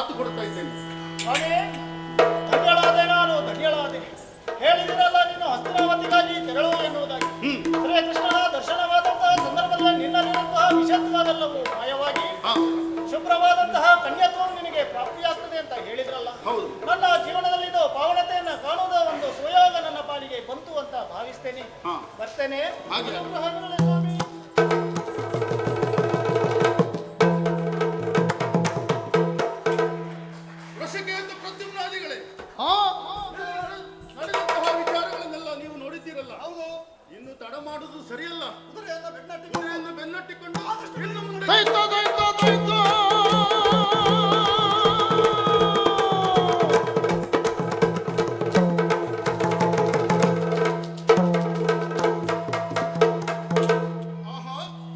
ಮಾತು ಕೊಡ್ತಾ ಇದ್ದೇನೆ. ಸ್ವಾಮಿ ಧನ್ಯಳಾದೆ ನಾನು ಧನ್ಯಳಾದೆ. ಹೇಳಿದಿರಲ್ಲ ನೀನು ಹಸ್ತಿನಾವತಿಗಾಗಿ ತೆರಳು ಎನ್ನುವುದಾಗಿ. ಶ್ರೀಕೃಷ್ಣನ ದರ್ಶನವಾದಂತಹ ಸಂದರ್ಭದಲ್ಲಿ ನಿನ್ನಲ್ಲಿರುವಂತಹ ವಿಷತ್ವವೆಲ್ಲವೂ ಮಾಯವಾಗಿ ಶುಭ್ರವಾದಂತಹ ಕನ್ಯತ್ವವು ನಿನಗೆ ಪ್ರಾಪ್ತಿಯಾಗ್ತದೆ ಅಂತ ಹೇಳಿದ್ರಲ್ಲ. ಹೌದು. ನನ್ನ ಜೀವನದಲ್ಲಿ ಪಾವನತೆಯನ್ನು ಕಾಣುವುದ ಒಂದು ಸುಯೋಗ ನನ್ನ ಪಾಲಿಗೆ ಬಂತು ಅಂತ ಭಾವಿಸ್ತೇನೆ. ಬರ್ತೇನೆ.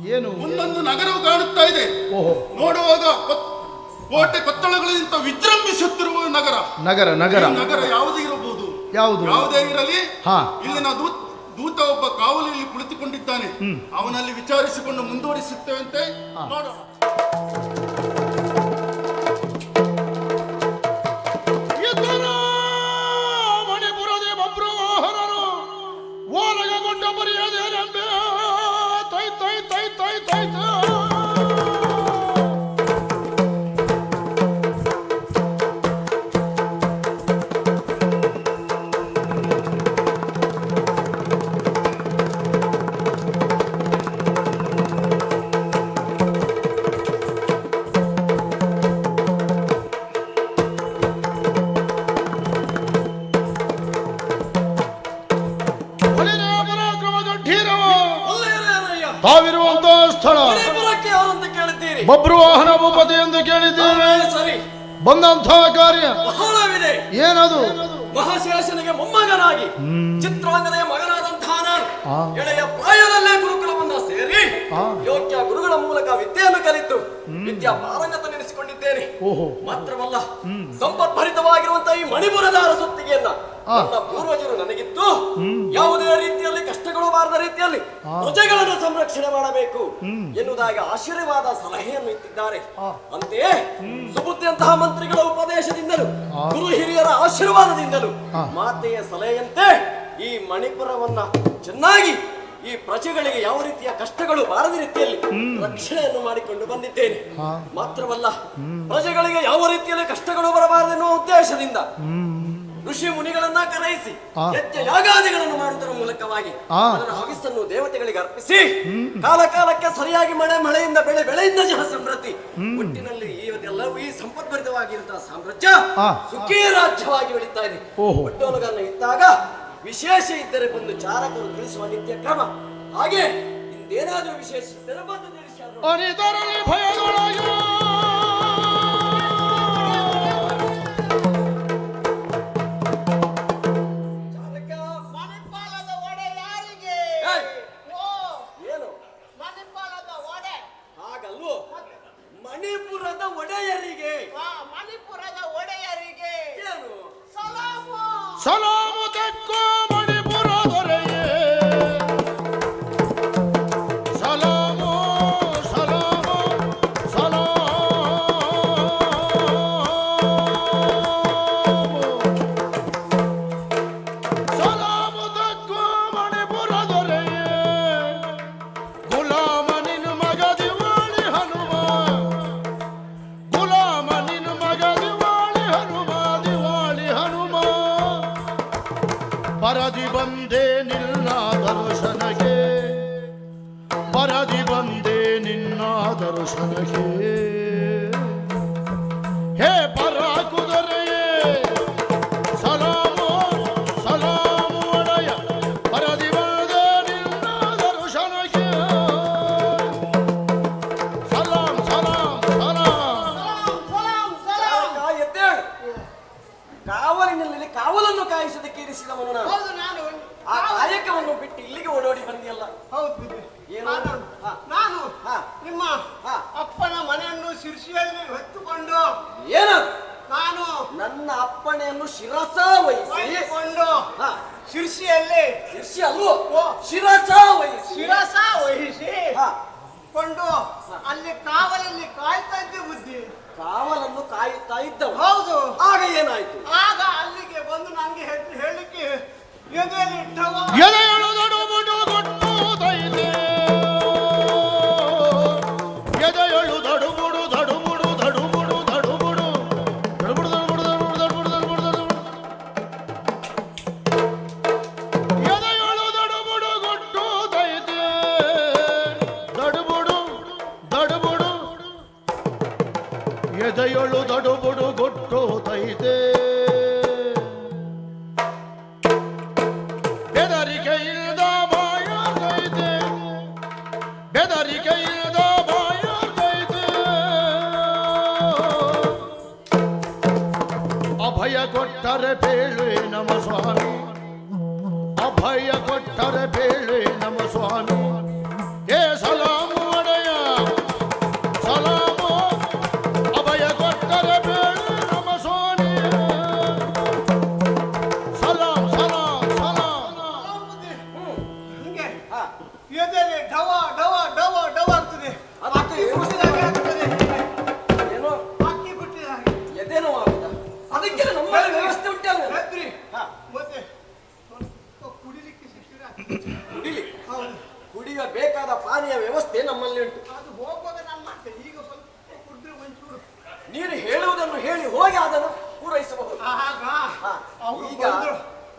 ಏನು? ಒಂದೊಂದು ನಗರವು ಕಾಣುತ್ತಾ ಇದೆ. ಓಹೋ. ನೋಡುವಾಗ ಕೋಟೆ ಕೊತ್ತಳಗಳಿಂದ ವಿಜೃಂಭಿಸುತ್ತಿರುವ ನಗರ. ನಗರ ನಗರ. ನಗರ ಯಾವುದೇ ಇರಬಹುದು. ಯಾವುದು? ಯಾವುದೇ ಇರಲಿ. ಹಾ. ಇಲ್ಲಿನ ದೂತ್ ಒಬ್ಬ ಕಾವಲಿಯಲ್ಲಿ ಕುಳಿತುಕೊಂಡಿದ್ದಾನೆ. ಅವನಲ್ಲಿ ವಿಚಾರಿಸಿಕೊಂಡು ಮುಂದುವರಿಸುತ್ತೇವಂತೆ ನೋಡೋಣ ಮಣಿಪುರದೇ ಬಬ್ರುವಾಹನರು ಓಲಗಗೊಂಡ ಬರೆಯದೇನೆಂಬೆ ಬಂದಂತಹ ಕಾರ್ಯ. ಬಹಳವಿದೆ. ಏನದು? ಮಹಾಶೇಷನಿಗೆ ಮೊಮ್ಮಗನಾಗಿ ಚಿತ್ರಾಂಗನೆಯ ಮಗನಾದಂತಹ ನಾನು. ಎಳೆಯ ಪ್ರಾಯದಲ್ಲೇ ಗುರುಕುಲವನ್ನ ಸೇರಿ ಯೋಗ್ಯ ಗುರುಗಳ ಮೂಲಕ ವಿದ್ಯೆಯನ್ನು ಕಲಿತು ವಿದ್ಯಾ ಪಾರಂಗತ ನೆನೆಸಿಕೊಂಡಿದ್ದೇನೆ. ಓಹೋ. ಮಾತ್ರವಲ್ಲ ಸಂಪತ್ಭರಿತವಾಗಿರುವಂತಹ ಈ ಮಣಿಪುರದ ಸುತ್ತಿಗೆಯನ್ನ. ನನ್ನ ಪೂರ್ವಜರು ನನಗಿತ್ತು. ಯಾವುದೇ ರೀತಿಯಲ್ಲಿ ಕಷ್ಟಗಳು ಬಾರದ ರೀತಿಯಲ್ಲಿ ಪ್ರಜೆಗಳನ್ನು ಸಂರಕ್ಷಣೆ ಮಾಡಬೇಕು ಎನ್ನುವುದಾಗಿ ಆಶೀರ್ವಾದ ಸಲಹೆಯನ್ನು ಇಟ್ಟಿದ್ದಾರೆ. ಅಂತೆಯೇ ಸುಬುದ್ಧಿಯಂತಹ ಮಂತ್ರಿಗಳ ಉಪದೇಶದಿಂದಲೂ ಗುರು ಹಿರಿಯರ ಆಶೀರ್ವಾದದಿಂದಲೂ ಮಾತೆಯ ಸಲಹೆಯಂತೆ ಈ ಮಣಿಪುರವನ್ನ ಚೆನ್ನಾಗಿ ಈ ಪ್ರಜೆಗಳಿಗೆ ಯಾವ ರೀತಿಯ ಕಷ್ಟಗಳು ಬಾರದ ರೀತಿಯಲ್ಲಿ ರಕ್ಷಣೆಯನ್ನು ಮಾಡಿಕೊಂಡು ಬಂದಿದ್ದೇನೆ. ಮಾತ್ರವಲ್ಲ ಪ್ರಜೆಗಳಿಗೆ ಯಾವ ರೀತಿಯಲ್ಲಿ ಕಷ್ಟಗಳು ಬರಬಾರದೆನ್ನುವ ಉದ್ದೇಶದಿಂದ ಋಷಿ ಮುನಿಗಳನ್ನ ಕರೆಯಿಸಿ. ಯಜ್ಞ ಯಾಗಾದಿಗಳನ್ನು ಮಾಡುವುದರ ಮೂಲಕವಾಗಿ. ಅದರ ಹವಿಸ್ಸನ್ನು ದೇವತೆಗಳಿಗೆ ಅರ್ಪಿಸಿ ಕಾಲ ಕಾಲಕ್ಕೆ ಸರಿಯಾಗಿ ಮಳೆ ಮಳೆಯಿಂದ ಬೆಳೆ ಬೆಳೆಯಿಂದ ಜನ ಸಮೃದ್ಧಿ. ಒಟ್ಟಿನಲ್ಲಿ ಈ ಎಲ್ಲವೂ ಈ ಸಂಪದ್ಭರಿತವಾಗಿರುವಂತಹ ಸಾಮ್ರಾಜ್ಯ ಸುಖಿ ರಾಜ್ಯವಾಗಿ ಬೆಳೀತಾ ಇದೆ. ಇದ್ದಾಗ ವಿಶೇಷ ಇದ್ದರೆ ಬಂದು ಚಾರಕರು ತಿಳಿಸುವ ನಿತ್ಯ ಕ್ರಮ. ಹಾಗೆ ಇಂದೇನಾದರೂ ವಿಶೇಷ ಇದ್ದರೆ ಬಂದು ತಿಳಿಸಿ ಮಣಿಪುರದ ಒಡೆಯರಿಗೆ. ಆ ಮಣಿಪುರದ ಒಡೆಯರಿಗೆ. ಏನು? ಸಲಾಮು. ಸಲಾಮು. ನಿನ್ನ ಹಾ, ಶಿರ್ಷಿಯಲ್ಲಿ ಶಿರ್ಷಿ ಅಲ್ವೋ ಓ. ಶಿರಸ ವಹಿಸಿ ಶಿರಸ ವಹಿಸಿ ಹಾ, ಕೊಂಡು ಅಲ್ಲಿ ಕಾವಲಲ್ಲಿ ಕಾಯ್ತಾ ಇದ್ದೆ ಬುದ್ಧಿ. ಕಾವಲನ್ನು ಕಾಯುತ್ತಾ ಇದ್ದವ. ಹೌದು. ಆಗ ಏನಾಯ್ತು? ಆಗ ಅಲ್ಲಿಗೆ ಬಂದು ನನಗೆ ಹೇಳಿಕ್ಕೆ ಹೇಳಲಿಕ್ಕೆ ಎದೆಯಲ್ಲಿ ಢವ ಎದೆಯಳು ಹೇಳೋದು ವ್ಯವಸ್ಥೆ ನಮ್ಮಲ್ಲಿ ಉಂಟು. ಅದು ಹೋಗುವಾಗ ನಾನು ಮಾಡ್ತೇನೆ. ಈಗ ಸ್ವಲ್ಪ ಕುಡಿದ್ರೆ ಒಂಚೂರು ನೀನು ಹೇಳುವುದನ್ನು ಹೇಳಿ ಹೋಗಿ ಅದನ್ನು ಪೂರೈಸಬಹುದು. ಈಗ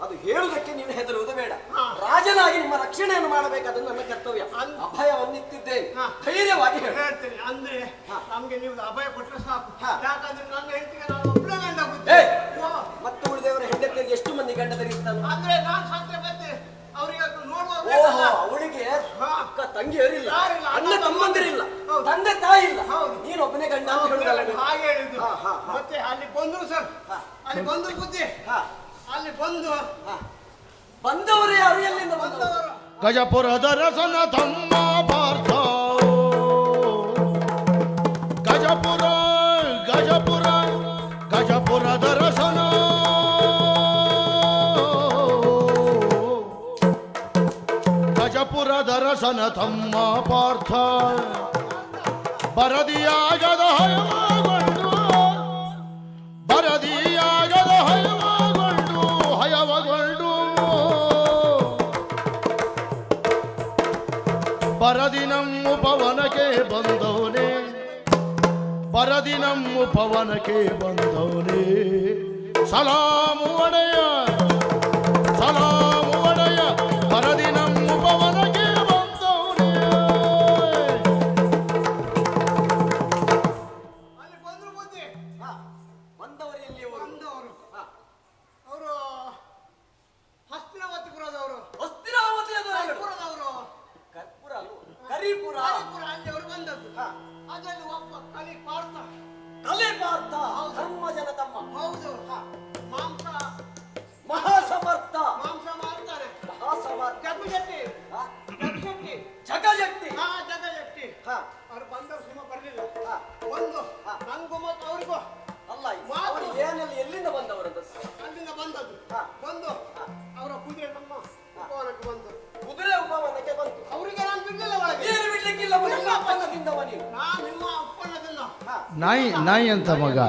ಅದು ಹೇಳುವುದಕ್ಕೆ ನೀನು ಹೆದರುವುದು ಬೇಡ. ರಾಜನಾಗಿ ನಿಮ್ಮ ರಕ್ಷಣೆಯನ್ನು ಮಾಡಬೇಕಾದ ನನ್ನ ಕರ್ತವ್ಯ. ಅನ್- ಅಭಯವನ್ನಿತ್ತಿದ್ದೇನೆ. ಧೈರ್ಯವಾಗಿ ಹೇಳು. ಹೇಳ್ತೇನೆ. ಅಂದ್ರೆ. ನಮ್ಗೆ ನೀವು ಅಭಯ ಕೊಟ್ಟರೆ ಸಾಕು. ಯಾಕಂದ್ರೆ ನನ್ನ ಹೆಂಡತಿಗೆ ನಾನು ಗಂಡ ಮತ್ತು ಉಳಿದವರ ಹೆಂಡತಿಯರಿಗೆ ಎಷ್ಟು ಮಂದಿ ಗಂಡದರಿರ್ತಾನೆ ಅಂದ್ರೆ ನಾನು ಸಾಧ್ಯ ಮತ್ತೆ ಅವರಿಗೆ ನೋಡುವ ಅಕ್ಕ ತಂಗಿಯರಿಲ್ಲ ಯಾರಿಲ್ಲ? ಅಣ್ಣ ಅಣ್ಣ ತಮ್ಮಂದಿರಿಲ್ಲ. ತಂದೆ ತಾಯಿ ಇಲ್ಲ ಹೌದು. ನೀನು ಒಬ್ಬನೇ ಗಂಡ ಅಂತ ಹೇಳುದಲ್ಲ ಹಾಗೆ ಹೇಳಿದ್ದು. ಮತ್ತೆ ಅಲ್ಲಿ ಬಂದ್ರು ಸರ್ ಅಲ್ಲಿ ಬಂದ್ರು ಬುದ್ಧಿ ಹಾ, ಅಲ್ಲಿ ಬಂದು ಹಾ. ಬಂದವರು ಯಾರು ಎಲ್ಲಿಂದ ಬಂದವರು ಗಜಪುರದ ರಸನ ತಮ್ಮ ಪಾರ್ಥ ಗಜಪುರ ಗಜಪುರದ ರಸನ ತಮ್ಮ ಪಾರ್ಥ. ಬರದಿಯಾಗದ ಹಯವಾಗೊಂಡು ಬರದಿಯಾಗದ ಹಯವಾಗೊಂಡು, ಹಯವಗೊಂಡು. ಬರದಿ ನಮ್ಮ ಪವನಕ್ಕೆ ಬಂದವನೇ ಬರದಿ ನಮ್ಮ ಪವನಕ್ಕೆ ಬಂದವನೇ. ಸಲಾಮು ಒಡೆಯ, ಸಲಾಮು ನಾಯಿ ಅಂತ ಮಗ.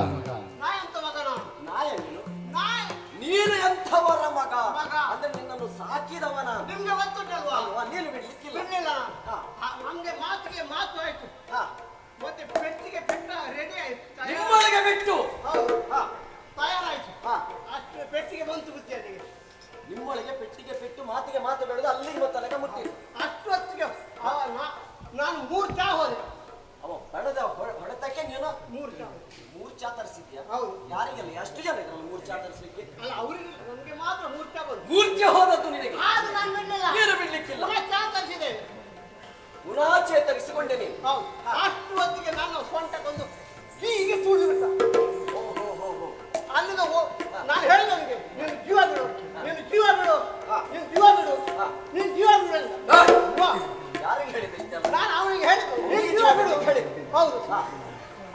ನೀನು. ಎಂಥವರ ಮಗ? ಮಗ. ಅಂದ್ರೆ ನಿನ್ನನ್ನು ಸಾಕಿದವನ? ನಿಮ್ಗೆ ಗೊತ್ತುಂಟಲ್ವಾ ನೀನು ಬಿಡಿಸ್ಕಿಲ್ಲ ಹಂಗೆ ಮಾತಿಗೆ ಮಾತು ಆಯ್ತು. ಮತ್ತೆ ಪೆಟ್ಟಿಗೆ ಬೆಟ್ಟ ರೆಡಿ ಆಯ್ತು. ನಿಮ್ಮೊಳಗೆ ಬಿಟ್ಟು. ತಯಾರಾಯ್ತು. ಅಷ್ಟು ಪೆಟ್ಟಿಗೆ ಬಂತು ಬುದ್ಧಿ ನಿಮ್ಮೊಳಗೆ ಪೆಟ್ಟಿಗೆ ಪೆಟ್ಟು ಮಾತಿಗೆ ಮಾತು ಬೆಳೆದು ಅಲ್ಲಿಗೆ ತನಕ ಮುಟ್ಟಿ ಅಲ್ಲ ಅವರಿಗೆ ನಮ್ಗೆ ಮಾತ್ರ ಮೂರ್ಛೆ ಹೋದದ್ದು ನಿನಗೆ. ಆದ್ರೂ ನಾನು ಬಿಡ್ಲಿಲ್ಲ ನೀನು ಬಿಡ್ಲಿಕ್ಕಿಲ್ಲ. ಪುನಃ ಚಾ ತರಿಸಿದೆ. ಪುನಃ ಚೇತರಿಸಿಕೊಂಡೆ ನೀನು. ಹೌದು. ಅಷ್ಟು ಹೊತ್ತಿಗೆ ನಾನು ಸೊಂಟಕ್ಕೊಂದು ಹೀಗೆ ತುಳಿದು ಬಿಟ್ಟ ಓ, ಹೋ. ನಾನು ಹೇಳಿದೆ ಅವನಿಗೆ ನೀನು ಜೀವ ಬಿಡು. ನೀನು ಜೀವ ಬಿಡು. ನೀನು ಜೀವ ಬಿಡು. ನೀನು ಜೀವ ಬಿಡು. ಯಾರಿಗೆ ಹೇಳಿದೆ ನಾನು ಅವನಿಗೆ ಹೇಳಿದೆ. ನೀನು ಜೀವ ಬಿಡು. ಹೌದು.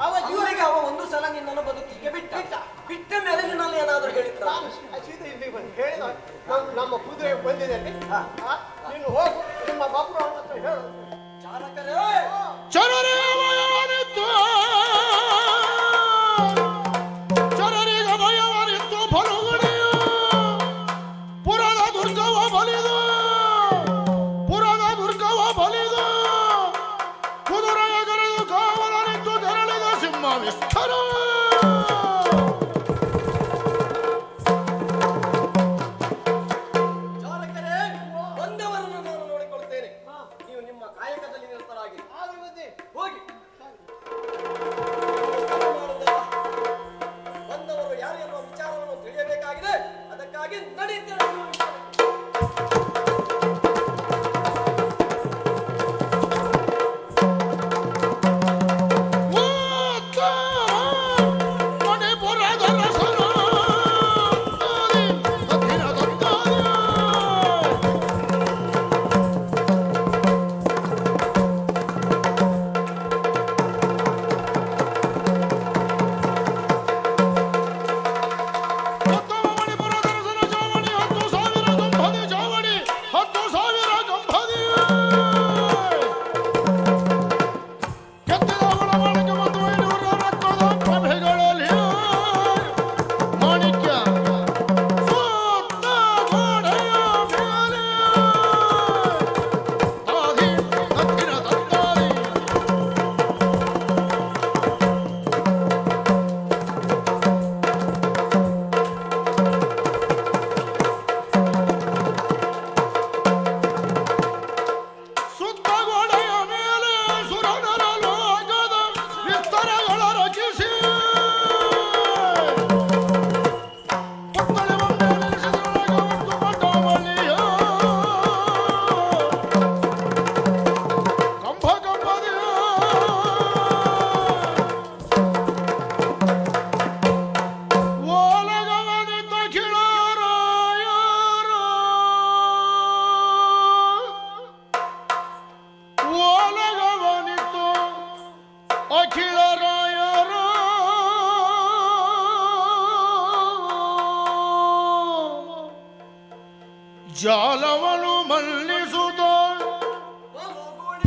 ಅವ ಜೀವನಿಗೆ ಅವ ಒಂದು ಸಲ ನಿನ್ನನ್ನು ಬದುಕಿಗೆ ಬಿಟ್ಟ. ಬಿಟ್ಟ. ಮೇಲೆ ನಿನ್ನಲ್ಲಿ ಏನಾದರೂ ಹೇಳಿದ್ರ ಸೀದಾ ಬಂದು ಹೇಳಿದ ನಮ್ಮ ನಮ್ಮ ಕುದುರೆ ಬಂದಿದೆ? ನೀನು ಹೋಗು ನಿಮ್ಮ ಬಾಪು ಹತ್ರ ಹೇಳು ಚಾಲಕರೇ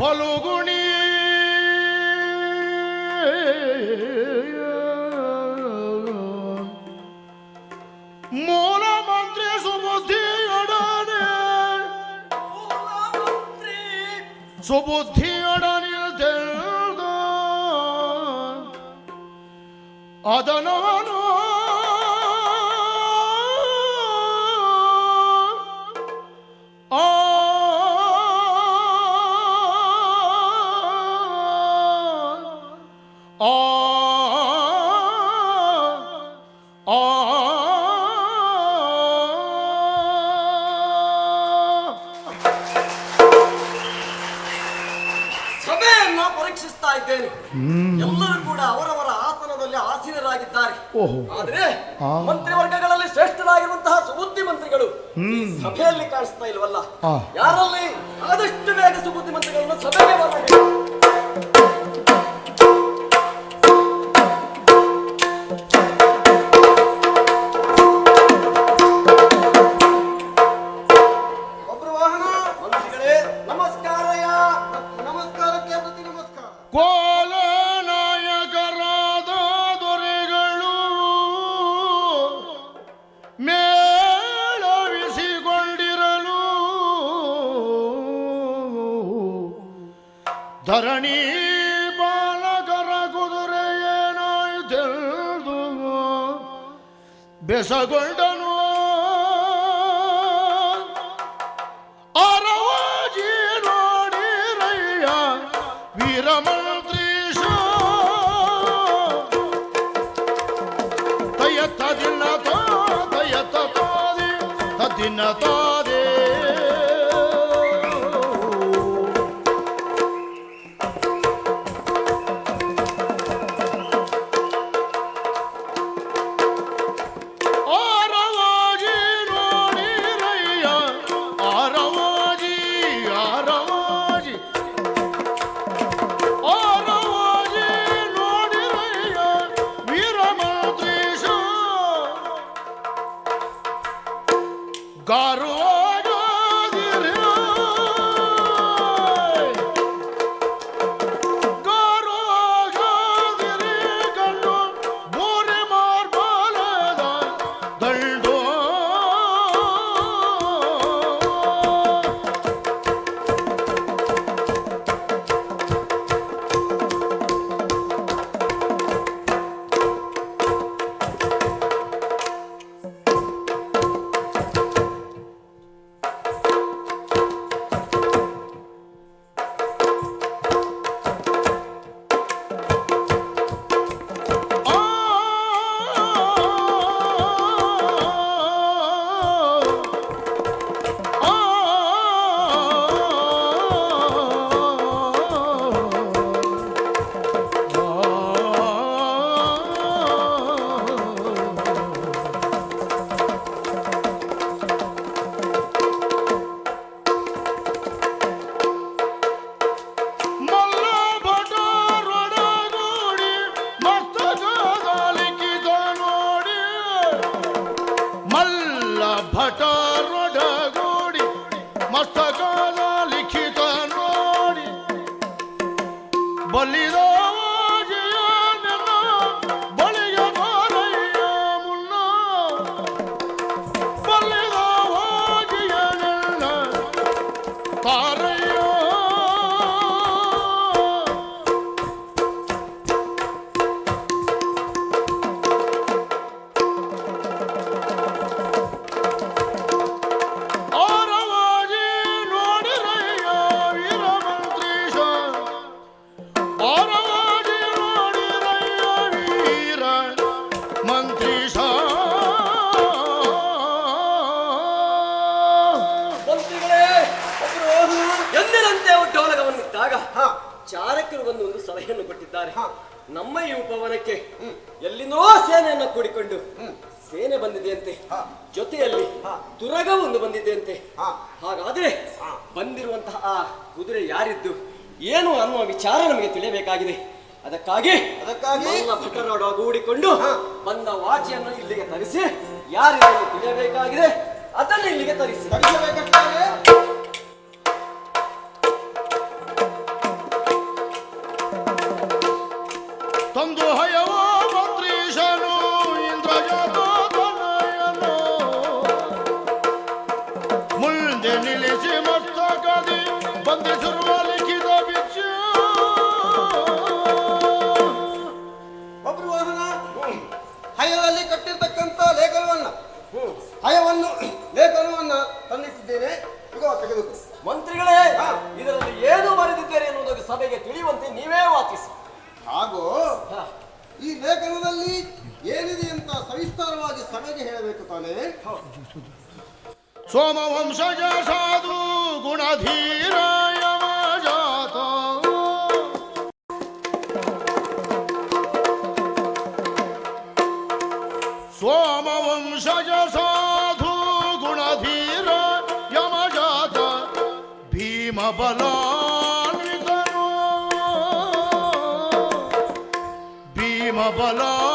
ফলগুণি মূলমন্ত্রী সুবুদ্ধি সুবুদ্ধি অডানিল ಪರೀಕ್ಷಿಸ್ತಾ ಇದ್ದೇನೆ. ಎಲ್ಲರೂ ಕೂಡ ಅವರವರ ಆಸನದಲ್ಲಿ ಆಸೀನರಾಗಿದ್ದಾರೆ. ಆದರೆ ಮಂತ್ರಿವರ್ಗಗಳಲ್ಲಿ ಶ್ರೇಷ್ಠರಾಗಿರುವಂತಹ ಸುಬುದ್ಧಿ ಮಂತ್ರಿಗಳು ಸಭೆಯಲ್ಲಿ ಕಾಣಿಸ್ತಾ ಇಲ್ವಲ್ಲ? ಯಾರಲ್ಲಿ ಆದಷ್ಟು ಬೇಗ ಸುಬುದ್ಧಿ ಮಂತ್ರಿಗಳನ್ನು ಸಭೆಗೆ ಬರಬೇಕು ಧರಣಿ ಬಾಲಕರ ಕುದುರೆ ಏನಾಯ್ತೆಲ್ದು ಬೆಸಗೊಂಡನು. ಅರವಾಜಿ ನೋಡಿರಯ್ಯ ವೀರಮಂತ್ರೀಶ. ತಯತ್ತದಿಲ್ಲ ತೋ ತಯತ್ತ ತೋದಿ ತದಿನ್ನ ತೋದಿ. ಮಲ್ಲ ಭಟರೊಡಗೂಡಿಕೊಂಡು ಬಂದ ವಾಚಿಯನ್ನು ಇಲ್ಲಿಗೆ ತರಿಸಿ ಯಾರಿಗೂ ತಿಳಿಯಬೇಕಾಗಿದೆ ಅದನ್ನು ಇಲ್ಲಿಗೆ ತರಿಸಿ. ತರಿಸಬೇಕಂತಾರೆ ಸಭೆಗೆ ತಿಳಿಯುವಂತೆ ನೀವೇ ವಾಚಿಸಿ. ಹಾಗೂ ಈ ಲೇಖನದಲ್ಲಿ ಏನಿದೆ ಅಂತ ಸವಿಸ್ತಾರವಾಗಿ ಸಭೆಗೆ ಹೇಳಬೇಕು ತಾನೇ? ಸೋಮವಂಶಜ ಸಾಧು ಗುಣಧೀರ ಯಮಜಾತ ಸೋಮವಂಶಜ ಸಾಧು ಗುಣಧೀರ ಯಮಜಾತ ಭೀಮ বলো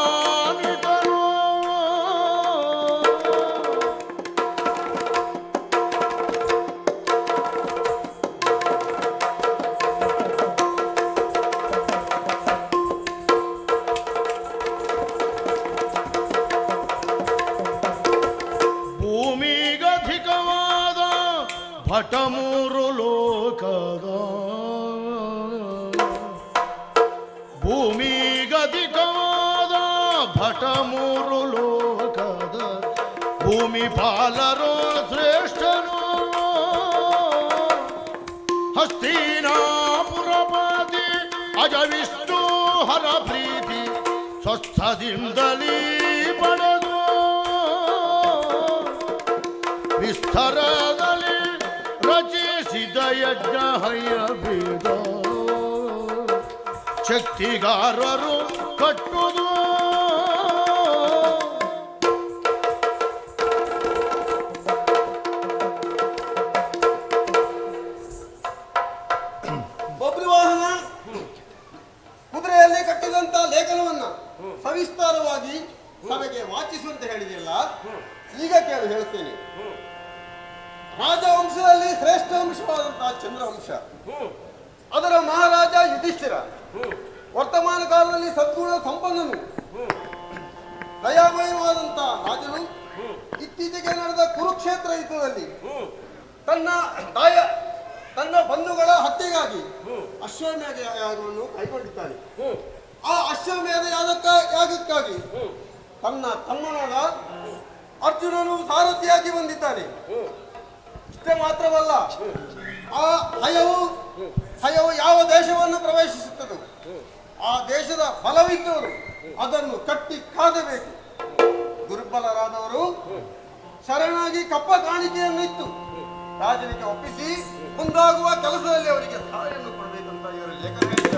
ವಿಸ್ತರದಲ್ಲಿ ರಚಿಸಿದ ಯಜ್ಞ ಹಯ್ಯ ಬೇದ ಶಕ್ತಿಗಾರರು ಕಟ್ಟುದು ಸಂಪನ್ನನು ದಯಾಮಯವಾದಂತಹ ರಾಜನು ಇತ್ತೀಚೆಗೆ ನಡೆದ ಕುರುಕ್ಷೇತ್ರ ಯುದ್ಧದಲ್ಲಿ ತನ್ನ ತಾಯ ತನ್ನ ಬಂಧುಗಳ ಹತ್ಯೆಗಾಗಿ ಅಶ್ವಮೇಧ ಯಾಗವನ್ನು ಕೈಗೊಂಡಿದ್ದಾನೆ. ಆ ಅಶ್ವಮೇಧ ಯಾಗಕ್ಕ, ಯಾಗಕ್ಕಾಗಿ ತನ್ನ ತಮ್ಮನಾದ ಅರ್ಜುನನು ಸಾರಥಿಯಾಗಿ ಬಂದಿದ್ದಾನೆ. ಇಷ್ಟೇ ಮಾತ್ರವಲ್ಲ, ಆ ಹಯವು ಹಯವು ಯಾವ ದೇಶವನ್ನು ಪ್ರವೇಶಿಸುತ್ತದೋ ಆ ದೇಶದ ಬಲವಿದ್ದವರು ಅದನ್ನು ಕಟ್ಟಿ ಕಾದಬೇಕು. ದುರ್ಬಲರಾದವರು ಶರಣಾಗಿ ಕಪ್ಪ ಕಾಣಿಕೆಯನ್ನು ಇತ್ತು ರಾಜನಿಗೆ ಒಪ್ಪಿಸಿ ಮುಂದಾಗುವ ಕೆಲಸದಲ್ಲಿ ಅವರಿಗೆ ಸಹಾಯವನ್ನು ಕೊಡಬೇಕಂತ ಇವರ ಲೇಖನ